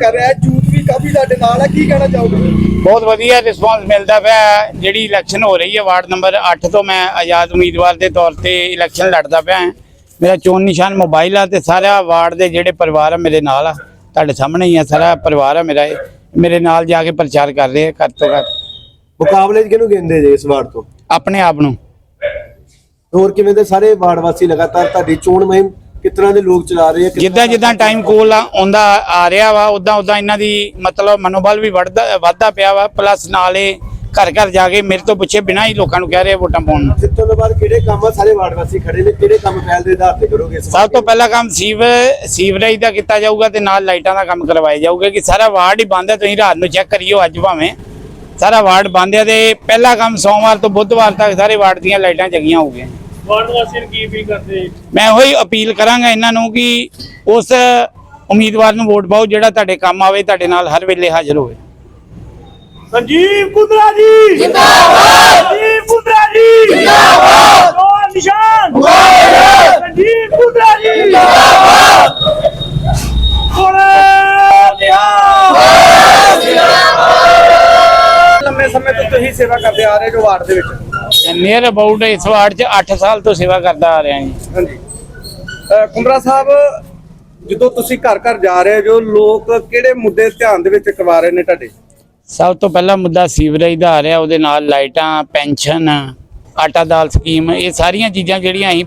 ਕਰ ਰਿਹਾ ਹੈ। ਯੂਥ ਵੀ ਕਾਫੀ ਤੁਹਾਡੇ ਨਾਲ ਹੈ। ਕੀ ਕਹਿਣਾ ਚਾਹੋਗੇ? ਬਹੁਤ ਵਧੀਆ ਰਿਸਪਾਂਸ ਮਿਲਦਾ ਪਿਆ ਹੈ। ਜਿਹੜੀ ਇਲੈਕਸ਼ਨ ਹੋ ਰਹੀ ਹੈ ਵਾਰਡ ਨੰਬਰ 8 ਤੋਂ ਮੈਂ ਆਜ਼ਾਦ ਉਮੀਦਵਾਰ ਦੇ ਤੌਰ ਤੇ ਇਲੈਕਸ਼ਨ ਲੜਦਾ ਪਿਆ ਮੇਰਾ ਚੋਣ ਨਿਸ਼ਾਨ ਮੋਬਾਈਲ ਆ ਤੇ ਸਾਰਾ ਵਾਰਡ ਦੇ ਜਿਹੜੇ ਪਰਿਵਾਰ ਆ ਮੇਰੇ ਨਾਲ ਆ। ਤੁਹਾਡੇ ਸਾਹਮਣੇ ਹੀ ਆ ਸਾਰਾ ਪਰਿਵਾਰ ਆ ਮੇਰਾ। ਮੇਰੇ ਨਾਲ ਜਾ ਕੇ ਪ੍ਰਚਾਰ ਕਰ ਰਹੇ ਆ ਘੱਟ ਤੋਂ ਘੱਟ। ਮੁਕਾਬਲੇ 'ਚ ਕਿਹਨੂੰ ਕਹਿੰਦੇ ਜੇ ਇਸ ਵਾਰ ਤੋਂ? ਆਪਣੇ ਆਪ ਨੂੰ। ਹੋਰ ਕਿਵੇਂ ਦੇ ਸਾਰੇ ਵਾਰਡ ਵਾਸੀ ਲਗਾਤਾਰ ਤੁਹਾਡੀ ਚੋਣ ਮੁਹਿੰਮ ਕਿਸ ਤਰ੍ਹਾਂ ਦੇ ਲੋਕ ਚਲਾ ਰਹੇ ਆ ਕਿਸ ਜਿੱਦਾਂ ਜਿੱਦਾਂ ਟਾਈਮ ਕੋਲ ਆਉਂਦਾ ਆ ਰਿਹਾ ਵਾ ਉਦਾਂ ਉਦਾਂ ਇਹਨਾਂ ਦੀ ਮਤਲਬ ਮਨੋਬਲ ਵੀ ਵੱਧਦਾ ਵੱਧਦਾ ਪਿਆ ਵਾ ਪਲੱਸ ਨਾਲੇ ਘਰ ਘਰ ਜਾ ਕੇ ਮੇਰੇ ਤੋਂ ਪੁੱਛੇ ਬਿਨਾਂ ਹੀ ਲੋਕਾਂ ਨੂੰ ਕਹਿ ਰਹੇ ਆ ਵੋਟਾਂ ਪਾਉਣ ਨੂੰ। ਜਿੱਤੋਂ ਤੋਂ ਬਾਅਦ ਕਿਹੜੇ ਕੰਮ ਆ? ਸਾਰੇ ਵਾਰਡ ਵਾਸੀ ਖੜੇ ਨੇ ਕਿਹੜੇ ਕੰਮ ਪਹਿਲ ਦੇ ਆਧਾਰ ਤੇ ਕਰੋਗੇ ਇਸ ਵਾਰ? ਸਭ ਤੋਂ ਪਹਿਲਾ ਕੰਮ ਸੀਵ ਸੀਵਰੇਜ ਦਾ ਕੀਤਾ ਜਾਊਗਾ ਤੇ ਨਾਲ ਲਾਈਟਾਂ ਦਾ ਕੰਮ ਕਰਵਾਇਆ ਜਾਊਗਾ ਕਿ ਸਾਰਾ ਵਾਰਡ ਹੀ ਬੰਦ ਹੈ ਤੁਸੀਂ ਰਾਤ ਨੂੰ ਚੈੱਕ ਕਰਿਓ ਅੱਜ ਭਾਵੇਂ। ਸਾਰਾ ਵਾਰਡ ਬੰਦ ਹੈ ਤੇ ਪਹਿਲਾ ਕੰਮ ਸੋਮਵਾਰ ਤੋਂ ਬੁੱਧਵਾਰ ਤੱਕ ਸਾਰੇ ਵਾਰਡ ਦੀਆਂ ਲਾਈਟਾਂ ਜਗੀਆਂ ਹੋਗੀਆਂ ਵਾਰਡ ਵਾਸੀਆਂ ਨੂੰ ਕੀ ਅਪੀਲ ਕਰਦੇ ਮੈਂ ਉਹੀ ਅਪੀਲ ਕਰਾਂਗਾ ਇਹਨਾਂ ਨੂੰ ਕਿ ਉਸ ਉਮੀਦਵਾਰ ਨੂੰ ਵੋਟ ਪਾਓ ਜਿਹੜਾ ਤੁਹਾਡੇ ਕੰਮ ਆਵੇ ਤੁਹਾਡੇ ਨਾਲ ਹਰ ਵੇਲੇ ਹਾਜ਼ਰ ਹੋਵੇ। ਸੰਜੀਵ ਕੁੰਦਰਾ ਜੀ! ਜਿੰਦਾਬਾਦ! ਸੰਜੀਵ ਕੁੰਦਰਾ ਜੀ! ਜਿੰਦਾਬਾਦ! ਜੋਰ ਨਿਸ਼ਾਨ! ਮੁਬਾਰਕ! ਸੰਜੀਵ ਕੁੰਦਰਾ ਜੀ! ਜਿੰਦਾਬਾਦ! ਲੰਮੇ ਸਮੇਂ ਤੋਂ ਤੁਸੀਂ ਸੇਵਾ ਕਰਦੇ ਆ ਰਹੇ ਜੋ ਵਾਰਡ ਦੇ ਵਿੱਚ। ਨੀਅਰ ਅਬਾਊਟ ਇਸ ਵਾਰਡ 'ਚ 8 ਸਾਲ ਤੋਂ ਸੇਵਾ ਕਰਦਾ ਆ ਰਿਹਾ ਜੀ। ਹਾਂਜੀ। ਕੁੰਬਰਾ ਸਾਹਿਬ ਜਦੋਂ ਤੁਸੀਂ ਘਰ ਘਰ ਜਾ ਰਹੇ ਜੋ ਲੋਕ ਕਿਹੜੇ ਮੁੱਦੇ ਧਿਆਨ ਦੇ ਵਿੱਚ ਕਰਵਾ ਰਹੇ ਨੇ ਤੁਹਾਡੇ? ਸਭ ਤੋਂ ਪਹਿਲਾ ਮੁੱਦਾ ਸੀਵਰੇਜ ਦਾ ਆ ਰਿਹਾ ਉਹਦੇ ਨਾਲ ਲਾਈਟਾਂ ਪੈਨਸ਼ਨ ਆਟਾ ਦਾਲ ਸਕੀਮ ਇਹ ਸਾਰੀਆਂ ਚੀਜ਼ਾਂ ਜਿਹੜੀਆਂ ਅਸੀਂ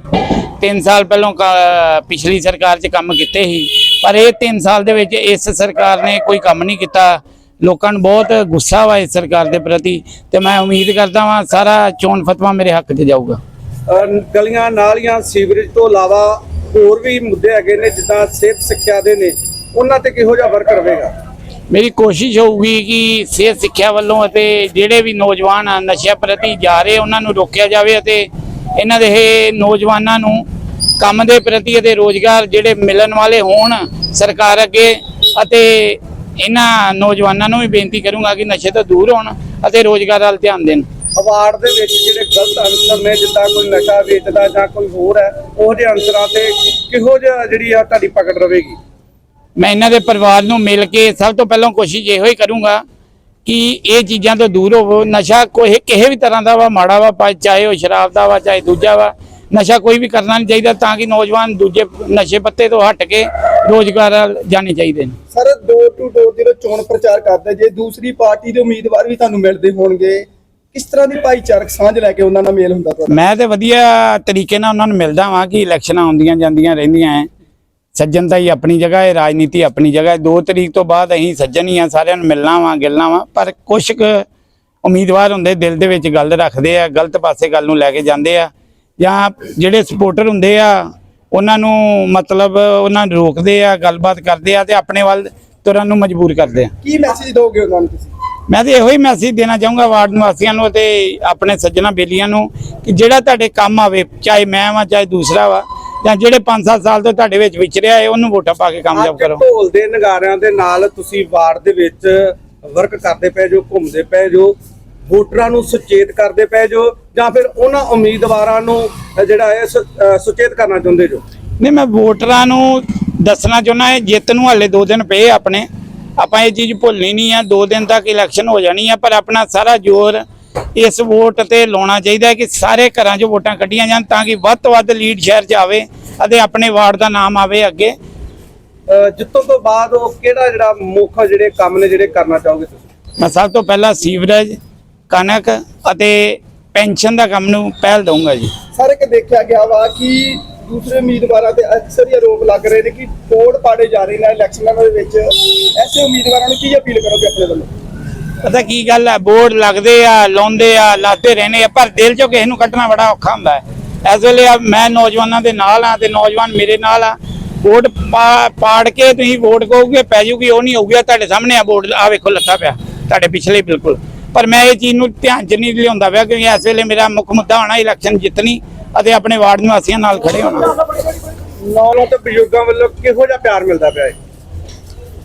3 ਸਾਲ ਪਹਿਲਾਂ ਪਿਛਲੀ ਸਰਕਾਰ 'ਚ ਕੰਮ ਕੀਤੇ ਸੀ। ਪਰ ਇਹ 3 ਸਾਲ ਦੇ ਵਿੱਚ ਇਸ ਸਰਕਾਰ ਨੇ ਕੋਈ ਕੰਮ ਨਹੀਂ ਕੀਤਾ। ਲੋਕਾਂ ਨੂੰ ਬਹੁਤ ਗੁੱਸਾ ਵਾ ਇਸ ਸਰਕਾਰ ਦੇ ਪ੍ਰਤੀ ਤੇ ਮੈਂ ਉਮੀਦ ਕਰਦਾ ਵਾਂ ਸਾਰਾ ਚੋਣ ਫਤਵਾ ਮੇਰੇ ਹੱਕ 'ਚ ਜਾਊਗਾ। ਗਲੀਆਂ ਨਾਲੀਆਂ ਸੀਵਰੇਜ ਤੋਂ ਇਲਾਵਾ ਹੋਰ ਵੀ ਮੁੱਦੇ ਹੈਗੇ ਨੇ ਜਿੱਦਾਂ ਸਿਹਤ ਸਿੱਖਿਆ ਦੇ ਨੇ ਉਹਨਾਂ ਤੇ ਕਿਹੋ ਜਿਹਾ ਵਰਕ ਰਹੇਗਾ ਮੇਰੀ ਕੋਸ਼ਿਸ਼ ਹੋਊਗੀ ਕਿ ਸਿਹਤ ਸਿੱਖਿਆ ਵੱਲੋਂ ਅਤੇ ਜਿਹੜੇ ਵੀ ਨੌਜਵਾਨ ਆ ਨਸ਼ਿਆਂ ਪ੍ਰਤੀ ਜਾ ਰਹੇ ਉਹਨਾਂ ਨੂੰ ਰੋਕਿਆ ਜਾਵੇ ਅਤੇ ਇਹਨਾਂ ਦੇ ਨੌਜਵਾਨਾਂ ਨੂੰ ਕੰਮ ਦੇ ਪ੍ਰਤੀ ਅਤੇ ਰੋਜ਼ਗਾਰ ਜਿਹੜੇ ਮਿਲਣ ਵਾਲੇ ਹੋਣ ਸਰਕਾਰ ਅੱਗੇ ਅਤੇ ਇਹਨਾਂ ਨੌਜਵਾਨਾਂ ਨੂੰ ਵੀ ਬੇਨਤੀ ਕਰੂੰਗਾ ਕਿ ਨਸ਼ੇ ਤੋਂ ਦੂਰ ਹੋਣ ਅਤੇ ਰੋਜ਼ਗਾਰ ਵੱਲ ਧਿਆਨ ਦੇਣ। ਅਵਾਰਡ ਦੇ ਵਿੱਚ ਜਿਹੜੇ ਗਲਤ ਅਨਸਰ ਨੇ ਜਿੱਦਾਂ ਕੋਈ ਨਸ਼ਾ ਵੇਚਦਾ ਜਾਂ ਕੋਈ ਹੋਰ ਹੈ ਉਹ ਜਿਹੇ ਅਨਸਰਾਂ ਤੇ ਕਿਹੋ ਜਿਹਾ ਜਿਹੜੀ ਆ ਤੁਹਾਡੀ ਪਕੜ ਰਹੇਗੀ? ਮੈਂ ਇਹਨਾਂ ਦੇ ਪਰਿਵਾਰ ਨੂੰ ਮਿਲ ਕੇ ਸਭ ਤੋਂ ਪਹਿਲਾਂ ਕੋਸ਼ਿਸ਼ ਇਹੋ ਹੀ ਕਰੂੰਗਾ ਕਿ ਇਹ ਚੀਜ਼ਾਂ ਤੋਂ ਦੂਰ ਹੋਵੋ। ਨਸ਼ਾ ਕੋਈ ਕਿਸੇ ਵੀ ਤਰ੍ਹਾਂ ਦਾ ਵਾ ਮਾੜਾ ਵਾ ਚਾਹੇ ਉਹ ਸ਼ਰਾਬ ਦਾ ਵਾ ਚਾਹੇ ਦੂਜਾ ਵਾ ਨਸ਼ਾ ਕੋਈ ਵੀ ਕਰਨਾ ਨਹੀਂ ਚਾਹੀਦਾ ਤਾਂ ਕਿ ਨੌਜਵਾਨ ਦੂਜੇ ਨਸ਼ੇ ਪੱਤੇ ਤੋਂ ਹਟ ਕੇ ਰੋਜ਼ਗਾਰ ਜਾਣੇ ਚਾਹੀਦੇ ਨੇ। ਸਰ ਡੋਰ ਟੂ ਡੋਰ ਜਦੋਂ ਚੋਣ ਪ੍ਰਚਾਰ ਕਰਦੇ ਜੇ ਦੂਸਰੀ ਪਾਰਟੀ ਦੇ ਉਮੀਦਵਾਰ ਵੀ ਤੁਹਾਨੂੰ ਮਿਲਦੇ ਹੋਣਗੇ ਕਿਸ ਤਰ੍ਹਾਂ ਦੀ ਭਾਈਚਾਰਕ ਸਾਂਝ ਲੈ ਕੇ ਉਹਨਾਂ ਨਾਲ ਮੇਲ ਹੁੰਦਾ ਤੁਹਾਡਾ? ਮੈਂ ਤੇ ਵਧੀਆ ਤਰੀਕੇ ਨਾਲ ਉਹਨਾਂ ਨੂੰ ਮਿਲਦਾ ਵਾਂ ਕਿ ਇਲੈਕਸ਼ਨਾਂ ਆਉਂਦੀਆਂ ਜਾਂਦੀਆਂ ਰਹਿੰਦੀਆਂ ਐ। ਸੱਜਣਤਾ ਹੀ ਆਪਣੀ ਜਗ੍ਹਾ ਹੈ ਰਾਜਨੀਤੀ ਆਪਣੀ ਜਗ੍ਹਾ ਹੈ। 2 ਤਰੀਕ ਤੋਂ ਬਾਅਦ ਅਸੀਂ ਸੱਜਣ ਹੀ ਆ ਸਾਰਿਆਂ ਨੂੰ ਮਿਲਣਾ ਵਾਂ ਗਿਲਣਾ ਵਾਂ। ਪਰ ਕੁਝ ਕੁ ਉਮੀਦਵਾਰ ਹੁੰਦੇ ਦਿਲ ਦੇ ਵਿੱਚ ਗੱਲ ਰੱਖਦੇ ਆ ਗਲਤ ਪਾਸੇ ਗੱਲ ਨੂੰ ਲੈ ਕੇ ਜਾਂਦੇ ਆ। ਜਾਂ ਜਿਹੜੇ ਸਪੋਰਟਰ ਹੁੰਦੇ ਆ ਉਹਨਾਂ ਨੂੰ ਮਤਲਬ ਉਹਨਾਂ ਨੂੰ ਰੋਕਦੇ ਆ ਗੱਲਬਾਤ ਕਰਦੇ ਆ ਤੇ ਆਪਣੇ ਵੱਲ ਤੁਰਨ ਨੂੰ ਮਜਬੂਰ ਕਰਦੇ ਆ। ਕੀ ਮੈਸੇਜ ਦੋਗੇ ਉਹਨਾਂ ਨੂੰ ਤੁਸੀਂ? ਮੈਂ ਤੇ ਇਹੋ ਹੀ ਮੈਸੇਜ ਦੇਣਾ ਚਾਹੂੰਗਾ ਵਾਰਡ ਨਿਵਾਸੀਆਂ ਨੂੰ ਅਤੇ ਆਪਣੇ ਸੱਜਣਾ ਬੇਲੀਆਂ ਨੂੰ ਕਿ ਜਿਹੜਾ ਤੁਹਾਡੇ ਕੰਮ ਆਵੇ ਚਾਹੇ ਮੈਂ ਵਾਂ ਚਾਹੇ ਦੂਸਰਾ ਵਾ ਜਾਂ ਜਿਹੜੇ 5-7 ਸਾਲ ਤੋਂ ਤੁਹਾਡੇ ਵਿੱਚ ਵਿਚਰਿਆ ਹੈ ਉਹਨੂੰ ਵੋਟਾਂ ਪਾ ਕੇ ਕਾਮਯਾਬ ਕਰੋ। ਢੋਲ ਦੇ ਨਗਾਰਿਆਂ ਦੇ ਨਾਲ ਤੁਸੀਂ ਵਾਰਡ ਦੇ ਵਿੱਚ ਵਰਕ ਕਰਦੇ ਪਏ ਜੋ ਘੁੰਮਦੇ ਪਏ ਜੋ ਵੋਟਰਾਂ ਨੂੰ ਸੁਚੇਤ ਕਰਦੇ ਪਏ ਜੋ ਜਾਂ ਫਿਰ ਉਹਨਾਂ ਉਮੀਦਵਾਰਾਂ ਨੂੰ ਜਿਹੜਾ ਹੈ ਸੁਚੇਤ ਕਰਨਾ ਚਾਹੁੰਦੇ ਜੋ? ਨਹੀਂ ਮੈਂ ਵੋਟਰਾਂ ਨੂੰ ਦੱਸਣਾ ਚਾਹੁੰਦਾ ਹੈ ਜਿੱਤ ਨੂੰ ਹਲੇ 2 ਦਿਨ ਪਏ ਆਪਣੇ। ਆਪਾਂ ਇਹ ਚੀਜ਼ ਭੁੱਲਣੀ ਨਹੀਂ ਆ 2 ਦਿਨ ਤੱਕ ਇਲੈਕਸ਼ਨ ਹੋ ਜਾਣੀ ਆ ਪਰ ਆਪਣਾ ਸਾਰਾ ਜ਼ੋਰ ਇਸ ਵੋਟ ਤੇ ਲਾਉਣਾ ਚਾਹੀਦਾ ਹੈ ਕਿ ਸਾਰੇ ਘਰਾਂ 'ਚ ਵੋਟਾਂ ਕੱਢੀਆਂ ਜਾਣ ਤਾਂ ਕਿ ਵੱਧ ਤੋਂ ਵੱਧ ਲੀਡ ਸ਼ਹਿਰ 'ਚ ਆਵੇ ਅਤੇ ਆਪਣੇ ਵਾਰਡ ਦਾ ਨਾਮ ਆਵੇ ਅੱਗੇ। ਜਿੱਤੋਂ ਤੋਂ ਬਾਅਦ ਉਹ ਕਿਹੜਾ ਜਿਹੜਾ ਮੁੱਖ ਜਿਹੜੇ ਕੰਮ ਨੇ ਜਿਹੜੇ ਕਰਨਾ ਚਾਹੋਗੇ ਤੁਸੀਂ? ਮੈਂ ਸਭ ਤੋਂ ਪਹਿਲਾਂ ਸੀਵਰੇਜ ਕਣਕ ਅਤੇ ਪੈਨਸ਼ਨ ਦਾ ਕੰਮ ਨੂੰ ਪਹਿਲ ਦਊਂਗਾ ਜੀ। ਸਾਰੇ ਕਿ ਦੇਖਿਆ ਗਿਆ ਵਾ ਕਿ ਦੂਸਰੇ ਉਮੀਦਵਾਰਾਂ ਤੇ ਅਕਸਰ ਹੀ ਆਰੋਪ ਲੱਗ ਰਹੇ ਨੇ ਕਿ ਵੋਟ ਪਾੜੇ ਜਾ ਰਹੇ ਨੇ ਇਲੈਕਸ਼ਨਾਂ ਦੇ ਵਿੱਚ। ਐਸੇ ਉਮੀਦਵਾਰਾਂ ਨੂੰ ਕੀ ਅਪੀਲ ਕਰੋਗੇ ਆਪਣੇ ਵੱਲੋਂ? ਪਤਾ ਕੀ ਗੱਲ ਆ ਬੋਰਡ ਲੱਗਦੇ ਆ ਲਾਉਂਦੇ ਆ ਲਾਤੇ ਰਹਿੰਦੇ ਆ ਪਰ ਦਿਲ ਚੋਂ ਕਿਸੇ ਨੂੰ ਕੱਢਣਾ ਬੜਾ ਔਖਾ ਹੁੰਦਾ ਹੈ। ਇਸ ਵੇਲੇ ਆ ਮੈਂ ਨੌਜਵਾਨਾਂ ਦੇ ਨਾਲ ਆ ਤੇ ਨੌਜਵਾਨ ਮੇਰੇ ਨਾਲ ਆ। ਵੋਟ ਪਾੜ ਕੇ ਤੁਸੀਂ ਵੋਟ ਕਹੋਗੇ ਪੈ ਜੂਗੀ ਉਹ ਨਹੀਂ ਹੋਊਗੀ। ਤੁਹਾਡੇ ਸਾਹਮਣੇ ਆ ਬੋਰਡ ਆ ਵੇਖੋ ਲੱਗਾ ਪਿਆ ਤੁਹਾਡੇ ਪਿਛਲੇ ਬਿਲਕੁਲ। ਪਰ ਮੈਂ ਇਹ ਚੀਜ਼ ਨੂੰ ਧਿਆਨ ਚ ਨਹੀਂ ਲਿਆਉਂਦਾ ਪਿਆ ਕਿਉਂਕਿ ਇਸ ਵੇਲੇ ਮੇਰਾ ਮੁੱਖ ਮੁੱਦਾ ਹੋਣਾ ਇਲੈਕਸ਼ਨ ਜਿੱਤਣੀ ਅਤੇ ਆਪਣੇ ਵਾਰਡ ਨਿਵਾਸੀਆਂ ਨਾਲ ਖੜੇ ਹੋਣਾ। ਨੌਲੋਂ ਤੇ ਬਜ਼ੁਰਗਾਂ ਵੱਲੋਂ ਕਿਹੋ ਜਿਹਾ ਪਿਆਰ ਮਿਲਦਾ ਪਿਆ ਹੈ?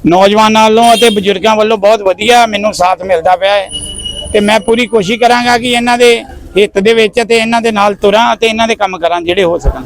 ਨੌਜਵਾਨਾਂ ਵੱਲੋਂ ਅਤੇ ਬਜ਼ੁਰਗਾਂ ਵੱਲੋਂ ਬਹੁਤ ਵਧੀਆ ਮੈਨੂੰ ਸਾਥ ਮਿਲਦਾ ਪਿਆ ਹੈ ਤੇ ਮੈਂ ਪੂਰੀ ਕੋਸ਼ਿਸ਼ ਕਰਾਂਗਾ ਕਿ ਇਹਨਾਂ ਦੇ ਹਿੱਤ ਦੇ ਵਿੱਚ ਤੇ ਇਹਨਾਂ ਦੇ ਨਾਲ ਤੁਰਾਂ ਅਤੇ ਇਹਨਾਂ ਦੇ ਕੰਮ ਕਰਾਂ ਜਿਹੜੇ ਹੋ ਸਕਣ।